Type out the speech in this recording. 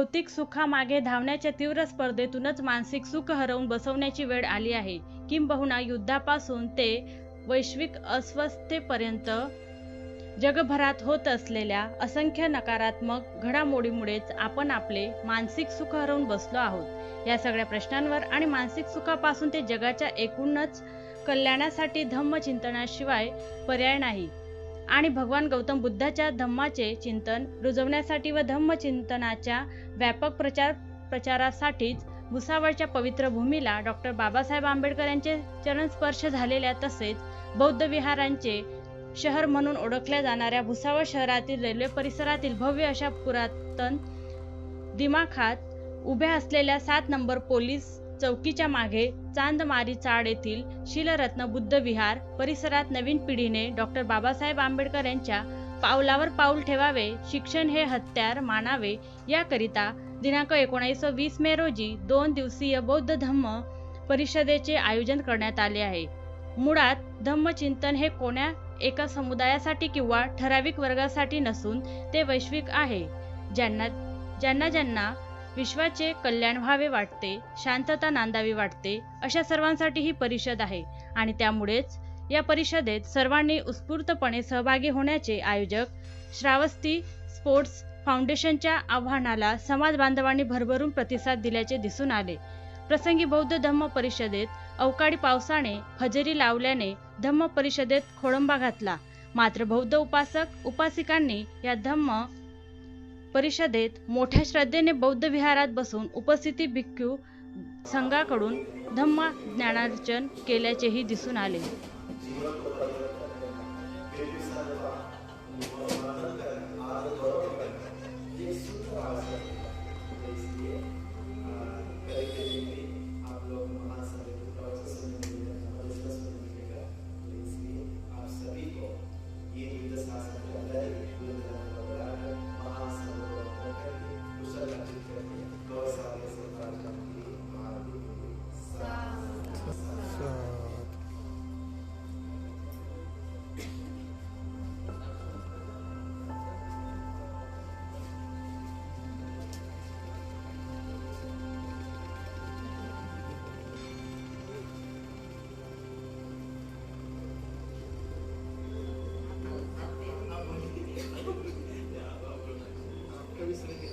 भौतिक सुखामागे धावण्याच्या तीव्र स्पर्धेतूनच मानसिक सुख हरवून बसवण्याची वेळ आली आहे. किंबहुना युद्धापासून ते वैश्विक अस्वस्थतेपर्यंत जगभरात होत असलेल्या असंख्य नकारात्मक घडामोडीमुळेच आपण आपले मानसिक सुख हरवून बसलो आहोत. या सगळ्या प्रश्नांवर आणि मानसिक सुखापासून ते जगाच्या एकूणच कल्याणासाठी धम्म चिंतनाशिवाय पर्याय नाही. आणि भगवान गौतम बुद्धाच्या धम्माचे चिंतन रुजवण्यासाठी व धम्मचिंतनाच्या व्यापक प्रचार प्रचारासाठीच भुसावळच्या पवित्र भूमीला डॉक्टर बाबासाहेब आंबेडकर यांचे चरणस्पर्श झालेल्या तसेच बौद्ध विहारांचे शहर म्हणून ओळखल्या जाणाऱ्या भुसावळ शहरातील रेल्वे परिसरातील भव्य अशा पुरातन दिमाखात उभ्या असलेल्या सात नंबर पोलीस चौकीच्या मागे चांदमारी चाळ येथील शिलरत्न बुद्ध विहार परिसरात नवीन पिढीने डॉक्टर बाबासाहेब आंबेडकर यांच्या पावलावर पाऊल ठेवावे शिक्षण हे हत्यार मानावे याकरिता दिनांक एकोणावीस वीस मे रोजी दोन दिवसीय बौद्ध धम्म परिषदेचे आयोजन करण्यात आले आहे. मुळात धम्मचिंतन हे कोण्या एका समुदायासाठी किंवा ठराविक वर्गासाठी नसून ते वैश्विक आहे. ज्यांना ज्यांना ज्यांना विश्वाचे कल्याण व्हावे वाटते शांतता नांदावी वाटते अशा सर्वांसाठी ही परिषद आहे. आणि त्यामुळेच या परिषदेत सर्वांनी उत्स्फूर्तपणे सहभागी होण्याचे आयोजक श्रावस्ती स्पोर्ट्स फाउंडेशनच्या आव्हानाला समाज बांधवांनी भरभरून प्रतिसाद दिल्याचे दिसून आले. प्रसंगी बौद्ध धम्म परिषदेत अवकाळी पावसाने हजेरी लावल्याने धम्म परिषदेत खोळंबा घातला. मात्र बौद्ध उपासक उपासिकांनी या धम्म परिषदेत मोठ्या श्रद्धेने बौद्ध विहारात बसून उपस्थिती भिक्खू संघाकडून धम्म ज्ञानार्जन केल्याचेही दिसून आले. service.